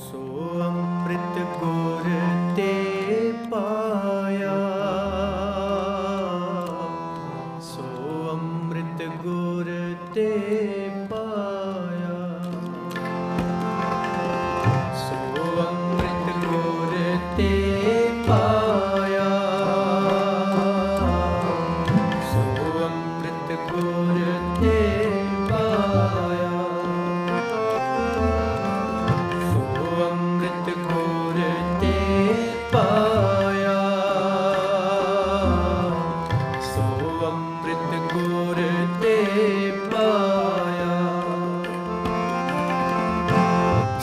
ਸੋ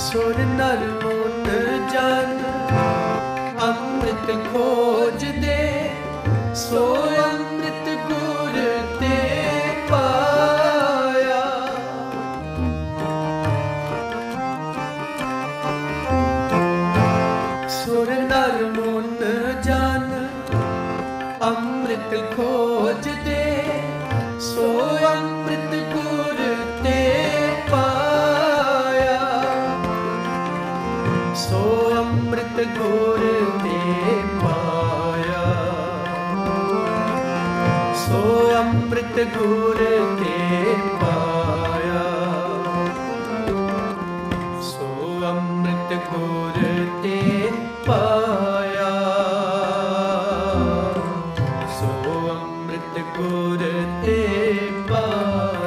ਸੁਰ ਨਰ ਮੁਨ ਜਨ, ਅੰਮ੍ਰਿਤ ਖੋਜਦੇ ਸੋ ਅੰਮ੍ਰਿਤ ਗੁਰ ਤੇ ਪਾਇਆ। ਸੁਰ ਨਰ ਮੁਨ ਜਨ, ਅੰਮ੍ਰਿਤ ਖੋਜ ਅੰਮ੍ਰਿਤ ਕੇ ਪਾਇਆ। ਸੋ ਅੰਮ੍ਰਿਤ ਗੁਰ ਤੇ ਪਾਇਆ। ਸੋ ਅੰਮ੍ਰਿਤ ਗੁਰ ਤੇ ਪਾਇਆ।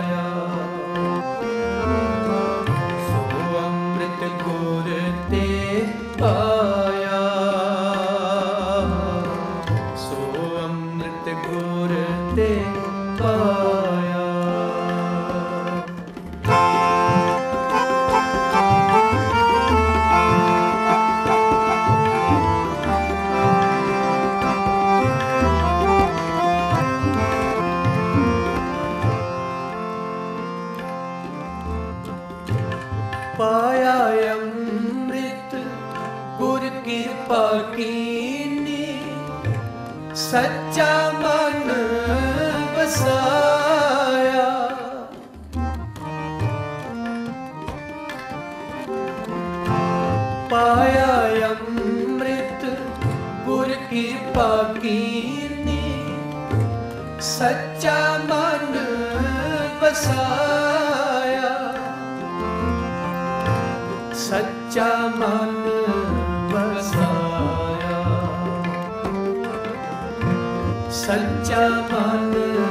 ਕਿਰਪਾ ਕੀਨੀ ਸੱਚਾ ਮਨ ਵਸਾਇਆ। ਪਾਇਆ ਅੰਮ੍ਰਿਤ ਗੁਰ ਕਿਰਪਾ ਕੀਨੀ ਸੱਚਾ ਮਨ ਵਸਾਇਆ। ਸੱਚਾ ਮਨ ਸੱਚਾ ਮਨ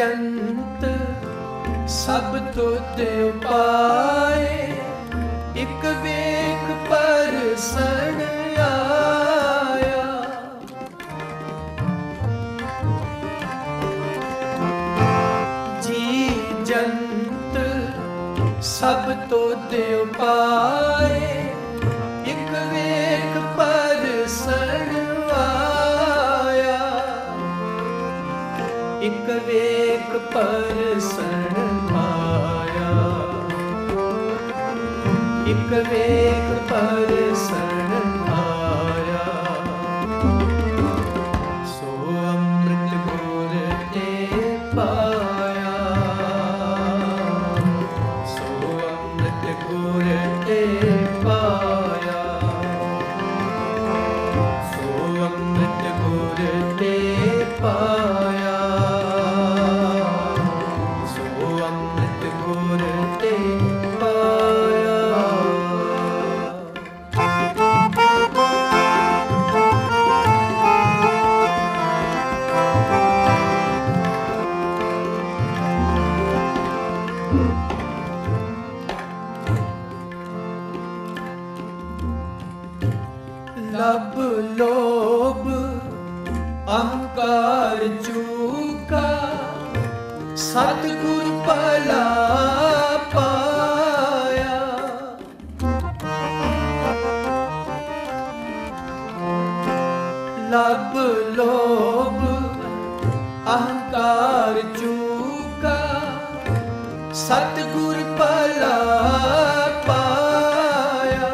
ਜੀ ਜੰਤ ਸਭ ਤੁਧ ਉਪਾਏ ਇੱਕ ਵੇਖ ਪਰਸਣ ਆਇਆ। ਜੀ ਜੰਤ ਸਭ ਤੁਧ ਉਪਾਏ ਇੱਕ ਵੇਖ ਲਬ ਲੋਭ ਅਹੰਕਾਰ ਚੂਕਾ। ਸਤਿਗੁਰ ਭਲਾ ਪਾਇਆ।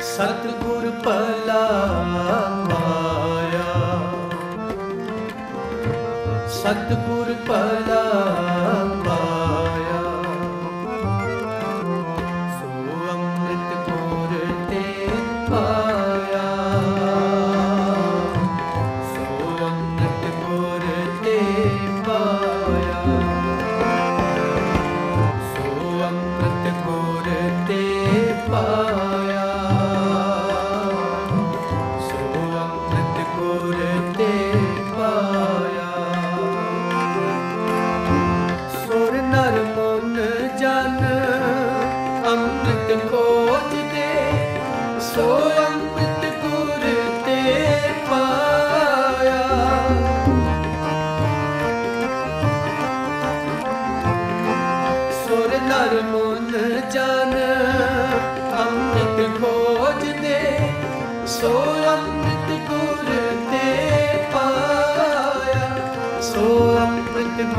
ਸਤਿਗੁਰ ਭਲਾ ਪਾਇਆ। ਸਤਿਗੁਰ ਸੁਰ ਨਰ ਮਨ ਜਨ ਅੰਮ੍ਰਿਤ ਖੋਜਦੇ ਸੋ ਅੰਮ੍ਰਿਤ ਗੁਰ ਤੇ ਪਾਇਆ ਸੋ ਅੰਮ੍ਰਿਤ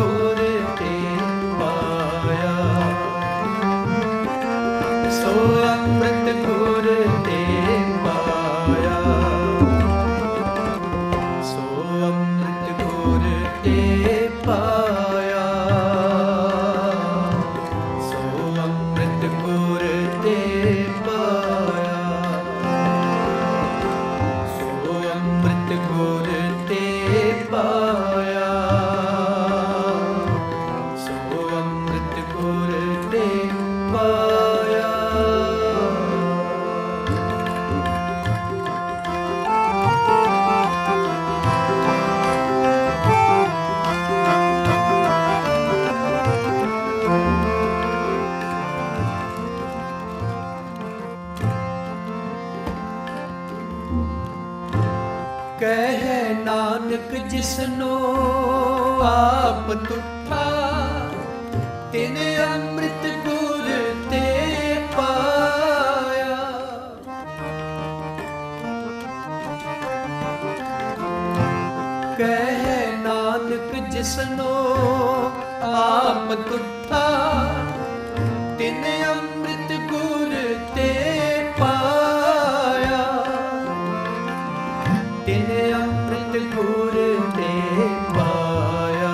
ਨਾਨਕ ਜਿਸਨੋ ਆਪ ਤੁਠਾ, ਤਿਨ ਅੰਮ੍ਰਿਤ ਗੁਰ ਤੇ ਪਾਇਆ। ਕਹਿ ਨਾਨਕ ਜਿਸਨੋ ਆਪ ਤੁਠਾ, ਤਿਨ ਅੰਮ੍ਰਿਤ ਗੁਰ ਤੇ ਪਾਇਆ।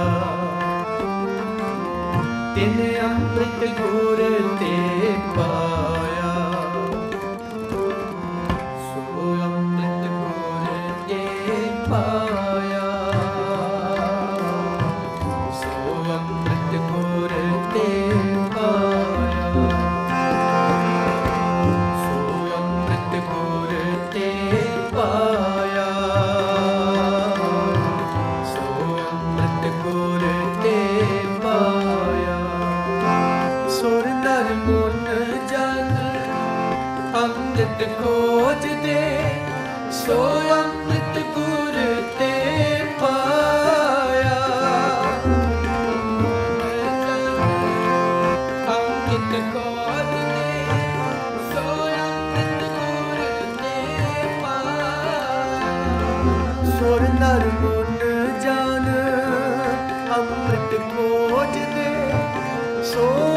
ਤਿਨ ਅੰਮ੍ਰਿਤ ਗੁਰ ਤੇ ਪਾਇਆ ਅੰਮ੍ਰਿਤ ਖੋਜਦੇ ਸੋ ਅੰਮ੍ਰਿਤ ਗੁਰ ਤੇ ਪਾਇਆ। ਅੰਮ੍ਰਿਤ ਖੋਜਦੇ ਸੋ ਅੰਮ੍ਰਿਤ ਗੁਰ ਤੇ ਪਾਇਆ। ਸੁਰ ਨਰ ਮਨ ਜਨ, ਅੰਮ੍ਰਿਤ ਖੋਜਦੇ ਸੋ